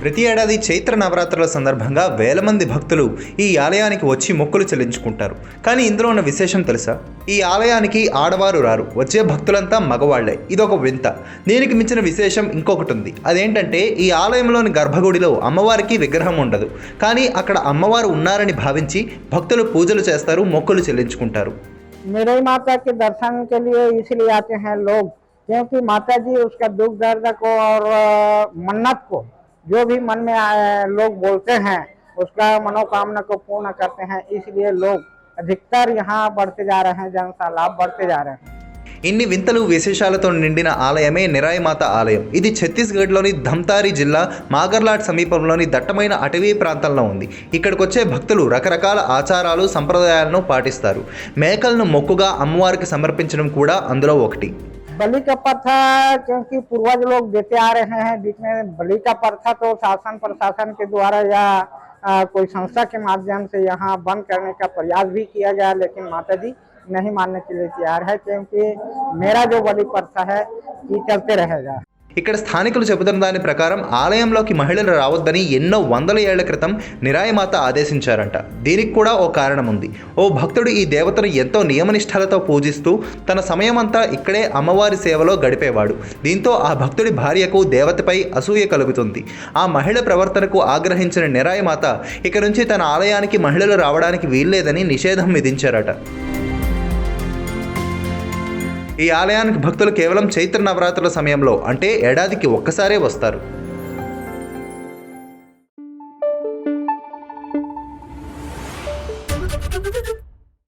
ప్రతి ఏడాది చైత్ర నవరాత్రుల సందర్భంగా వేల మంది భక్తులు ఈ ఆలయానికి వచ్చి మొక్కులు చెల్లించుకుంటారు కానీ ఇందులో ఉన్న విశేషం తెలుసా ఈ ఆలయానికి ఆడవారు రారు వచ్చే భక్తులంతా మగవాళ్లే ఇదొక వింత దీనికి మించిన విశేషం ఇంకొకటి ఉంది అదేంటంటే ఈ ఆలయంలోని గర్భగుడిలో అమ్మవారికి విగ్రహం ఉండదు కానీ అక్కడ అమ్మవారు ఉన్నారని భావించి భక్తులు పూజలు చేస్తారు మొక్కులు చెల్లించుకుంటారు मेरे माता के दर्शन के लिए इसलिए आते हैं लोग क्योंकि माता जी उसका दुख दर्द को और अ, मन्नत को जो भी मन में आए, लोग बोलते हैं उसका मनोकामना को पूर्ण करते हैं इसलिए लोग अधिकतर यहाँ बढ़ते जा रहे हैं जन सा लाभ बढ़ते जा रहे हैं ఇన్ని వింతలు విశేషాలతో నిండిన ఆలయమే నిరాయమాత ఆలయం ఇది ఛత్తీస్గఢ్లోని ధమ్తారి జిల్లా మాగర్లాట్ సమీపంలోని దట్టమైన అటవీ ప్రాంతంలో ఉంది ఇక్కడికి వచ్చే భక్తులు రకరకాల ఆచారాలు సంప్రదాయాలను పాటిస్తారు మేకలను మొక్కుగా అమ్మవారికి సమర్పించడం కూడా అందులో ఒకటి बलि का प्रथा क्योंकि पूर्वज लोग देते आ रहे हैं बीच में बलि का प्रथा तो शासन प्रशासन के द्वारा या आ, कोई संस्था के माध्यम से यहाँ बंद करने का प्रयास भी किया गया लेकिन माता जी नहीं मानने के लिए तैयार है क्योंकि मेरा जो बलि प्रथा है ये चलते रहेगा। ఇక్కడ స్థానికులు చెబుతున్న దాని ప్రకారం ఆలయంలోకి మహిళలు రావద్దని ఎన్నో వందల ఏళ్ళ క్రితం నిరాయమాత ఆదేశించారంట. దీనికి కూడా ఓ కారణం ఉంది. ఓ భక్తుడు ఈ దేవతను ఎంతో నియమనిష్టలతో పూజిస్తూ తన సమయమంతా ఇక్కడే అమ్మవారి సేవలో గడిపేవాడు. దీంతో ఆ భక్తుడి భార్యకు దేవతపై అసూయ కలుగుతుంది. ఆ మహిళ ప్రవర్తనకు ఆగ్రహించిన నిరాయమాత ఇక నుంచి తన ఆలయానికి మహిళలు రావడానికి వీల్లేదని నిషేధం విధించారట. ఈ ఆలయానికి భక్తులు కేవలం చైత్ర నవరాత్రుల సమయంలో అంటే ఏడాదికి ఒక్కసారే వస్తారు.